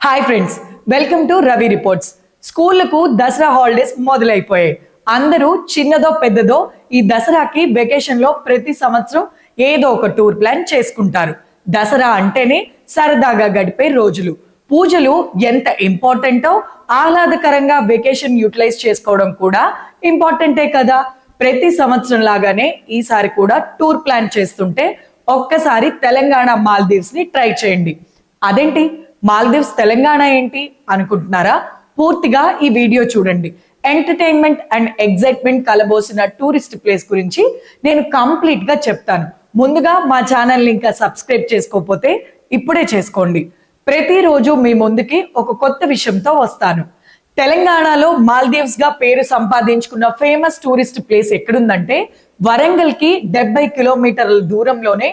Hi friends welcome to Ravi reports స్కూళ్ళకు Dasara holidays మొదలైపోయాయి. అందరూ చిన్నదో పెద్దదో ఈ దసరాకి వెకేషన్లో ప్రతి సంవత్సరం ఏదో ఒక టూర్ ప్లాన్ చేసుకుంటారు. దసరా అంటేనే సరదాగా గడిపే రోజులు. పూజలు ఎంత ఇంపార్టెంటో ఆహ్లాదకరంగా వెకేషన్ యూటిలైజ్ చేసుకోవడం కూడా ఇంపార్టెంటే కదా. ప్రతి సంవత్సరం లాగానే ఈసారి కూడా టూర్ ప్లాన్ చేస్తుంటే ఒక్కసారి తెలంగాణ మాల్దీవ్స్ని ట్రై చేయండి. అదేంటి? మాల్దీవ్స్ తెలంగాణ ఏంటి అనుకుంటున్నారా? పూర్తిగా ఈ వీడియో చూడండి. ఎంటర్టైన్మెంట్ అండ్ ఎగ్జైట్మెంట్ కలబోసిన టూరిస్ట్ ప్లేస్ గురించి నేను కంప్లీట్గా చెప్తాను. ముందుగా మా ఛానల్ ఇంకా సబ్స్క్రైబ్ చేసుకోకపోతే ఇప్పుడే చేసుకోండి. ప్రతిరోజు మీ ముందుకి ఒక కొత్త విషయంతో వస్తాను. తెలంగాణలో మాల్దీవ్స్గా పేరు సంపాదించుకున్న ఫేమస్ టూరిస్ట్ ప్లేస్ ఎక్కడుందంటే వరంగల్కి డెబ్బై కిలోమీటర్ల దూరంలోనే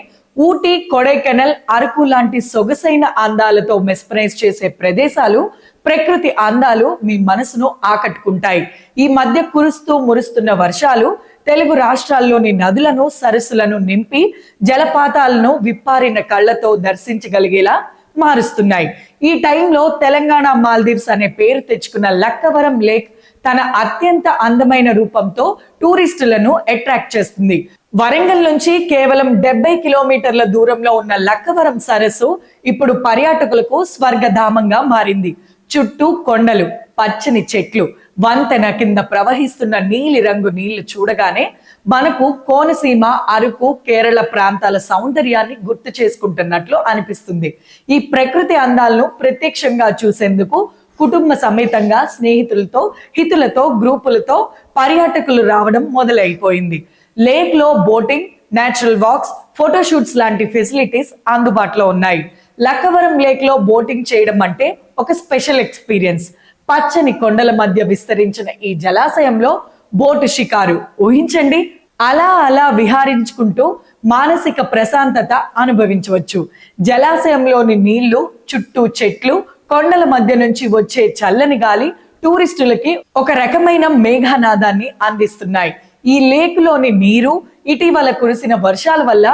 ఊటీ కొడైకెనల్ అరకు లాంటి సొగసైన అందాలతో మెస్పరైజ్ చేసే ప్రదేశాలు ప్రకృతి అందాలు మీ మనసును ఆకట్టుకుంటాయి. ఈ మధ్య కురుస్తూ మురుస్తున్న వర్షాలు తెలుగు రాష్ట్రాల్లోని నదులను సరస్సులను నింపి జలపాతాలను విప్పారిన కళ్ళతో దర్శించగలిగేలా మారుస్తున్నాయి. ఈ టైంలో తెలంగాణ మాల్దీవ్స్ అనే పేరు తెచ్చుకున్న లక్కవరం లేక్ తన అత్యంత అందమైన రూపంతో టూరిస్టులను అట్రాక్ట్ చేస్తుంది. వరంగల్ నుంచి కేవలం డెబ్బై కిలోమీటర్ల దూరంలో ఉన్న లక్కవరం సరస్సు ఇప్పుడు పర్యాటకులకు స్వర్గధామంగా మారింది. చుట్టూ కొండలు పచ్చని చెట్లు వంతెన కింద ప్రవహిస్తున్న నీలి రంగు నీళ్ళు చూడగానే మనకు కోనసీమ అరకు కేరళ ప్రాంతాల సౌందర్యాన్ని గుర్తు చేసుకుంటున్నట్లు అనిపిస్తుంది. ఈ ప్రకృతి అందాలను ప్రత్యక్షంగా చూసేందుకు కుటుంబ సమేతంగా స్నేహితులతో హితులతో గ్రూపులతో పర్యాటకులు రావడం మొదలైపోయింది. లేక్లో బోటింగ్ నేచురల్ వాక్స్ ఫోటోషూట్స్ లాంటి ఫెసిలిటీస్ అందుబాటులో ఉన్నాయి. లక్కవరం లేక్లో బోటింగ్ చేయడం అంటే ఒక స్పెషల్ ఎక్స్పీరియన్స్ పచ్చని కొండల మధ్య విస్తరించిన ఈ జలాశయంలో బోటు షికారు ఊహించండి. అలా అలా విహారించుకుంటూ మానసిక ప్రశాంతత అనుభవించవచ్చు. జలాశయంలోని నీళ్ళు చుట్టూ చెట్లు కొండల మధ్య నుంచి వచ్చే చల్లని గాలి టూరిస్టులకి ఒక రకమైన మేఘనాదాన్ని అందిస్తున్నాయి. ఈ లేక్లోని నీరు ఇటీవల కురిసిన వర్షాల వల్ల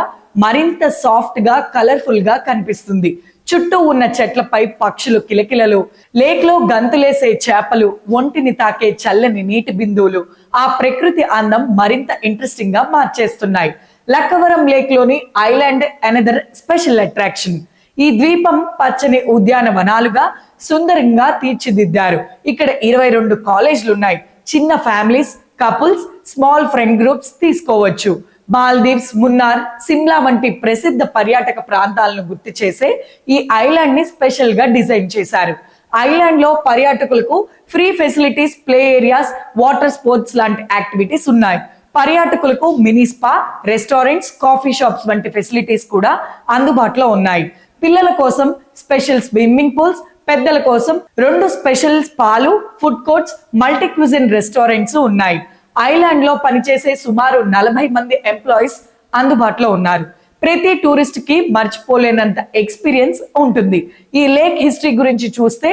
మరింత సాఫ్ట్గా గా కనిపిస్తుంది. చుట్టూ ఉన్న చెట్లపై పక్షులు కిలకిలలు లేక్లో గంతులేసే చేపలు ఒంటిని తాకే చల్లని నీటి బిందువులు ఆ ప్రకృతి అందం మరింత ఇంట్రెస్టింగ్గా మార్చేస్తున్నాయి. లక్కవరం లేక్లోని ఐలాండ్ అనదర్ స్పెషల్ అట్రాక్షన్. ఈ ద్వీపం పచ్చని ఉద్యానవనాలుగా సుందరంగా తీర్చిదిద్దారు. ఇక్కడ ఇరవై రెండు కాలేజీలు ఉన్నాయి చిన్న families couples small friend groups తీసుకోవచ్చు. మాల్దీవ్స్ మున్నార్ సిమ్లా వంటి ప్రసిద్ధ పర్యాటక ప్రాంతాలను గుర్తు చేసే ఈ ఐలాండ్ని స్పెషల్గా డిజైన్ చేశారు. ఐలాండ్లో పర్యాటకులకు free facilities play areas water sports లాంటి యాక్టివిటీస్ ఉన్నాయి. పర్యాటకులకు mini spa restaurants coffee shops వంటి ఫెసిలిటీస్ కూడా అందుబాటులో ఉన్నాయి. పిల్లల కోసం స్పెషల్ స్విమ్మింగ్ పూల్స్ పెద్దల కోసం రెండు special స్పాలు food courts multi cuisine restaurants ఉన్నాయి. ఐలాండ్లో పనిచేసే సుమారు నలభై మంది ఎంప్లాయీస్ అందుబాటులో ఉన్నారు. ప్రతి టూరిస్ట్కి మర్చిపోలేనంత ఎక్స్పీరియన్స్ ఉంటుంది. ఈ లేక్ హిస్టరీ గురించి చూస్తే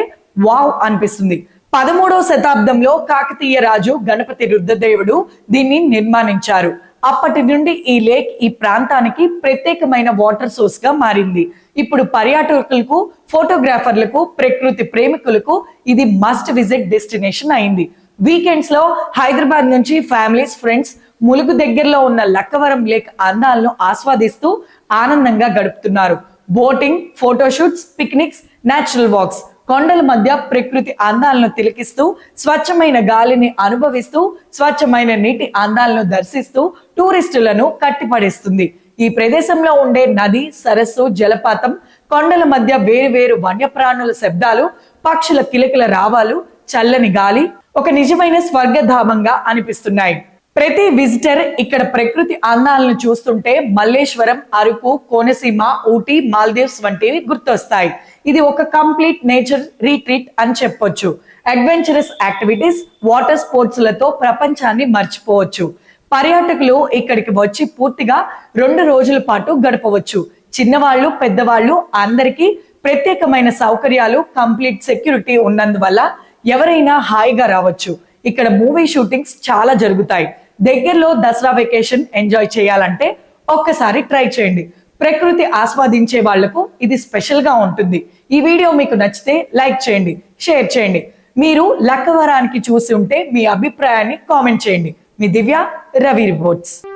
వావ్ అనిపిస్తుంది. పదమూడవ శతాబ్దంలో కాకతీయ రాజు గణపతి రుద్రదేవుడు దీన్ని నిర్మాణించారు. అప్పటి నుండి ఈ లేక్ ఈ ప్రాంతానికి ప్రత్యేకమైన వాటర్ సోర్స్గా మారింది. ఇప్పుడు పర్యాటకులకు ఫోటోగ్రాఫర్లకు ప్రకృతి ప్రేమికులకు ఇది మస్ట్ విజిట్ డెస్టినేషన్ అయింది. వీకెండ్స్లో హైదరాబాద్ నుంచి ఫ్యామిలీస్ ఫ్రెండ్స్ ములుగు దగ్గరలో ఉన్న లక్కవరం లేక్ అందాలను ఆస్వాదిస్తూ ఆనందంగా గడుపుతున్నారు. Boating photoshoots picnics natural walks కొండల మధ్య ప్రకృతి అందాలను తిలకిస్తూ స్వచ్ఛమైన గాలిని అనుభవిస్తూ స్వచ్ఛమైన నీటి అందాలను దర్శిస్తూ టూరిస్టులను కట్టిపడేస్తుంది. ఈ ప్రదేశంలో ఉండే నది సరస్సు జలపాతం కొండల మధ్య వేరు వేరు వన్యప్రాణుల శబ్దాలు పక్షుల కిలకిల రావాలు చల్లని గాలి ఒక నిజమైన స్వర్గధామంగా అనిపిస్తున్నాయి. ప్రతి విజిటర్ ఇక్కడ ప్రకృతి అందాలను చూస్తుంటే మల్లేశ్వరం అరకు కోనసీమ ఊటీ మాల్దీవ్స్ వంటివి గుర్తొస్తాయి. ఇది ఒక కంప్లీట్ నేచర్ రీట్రీట్ అని చెప్పొచ్చు. అడ్వెంచరస్ యాక్టివిటీస్ వాటర్ స్పోర్ట్స్లతో ప్రపంచాన్ని మర్చిపోవచ్చు. పర్యాటకులు ఇక్కడికి వచ్చి పూర్తిగా రెండు రోజుల పాటు గడపవచ్చు. చిన్నవాళ్ళు పెద్దవాళ్ళు అందరికీ ప్రత్యేకమైన సౌకర్యాలు కంప్లీట్ సెక్యూరిటీ ఉన్నందువల్ల ఎవరైనా హాయిగా రావచ్చు. ఇక్కడ మూవీ షూటింగ్స్ చాలా జరుగుతాయి. దగ్గరలో దసరా వెకేషన్ ఎంజాయ్ చేయాలంటే ఒక్కసారి ట్రై చేయండి. ప్రకృతి ఆస్వాదించే వాళ్ళకు ఇది స్పెషల్గా ఉంటుంది. ఈ వీడియో మీకు నచ్చితే లైక్ చేయండి షేర్ చేయండి. మీరు లక్కవరానికి చూసి ఉంటే మీ అభిప్రాయాన్ని కామెంట్ చేయండి. మీ దివ్య రవి రిపోర్ట్స్.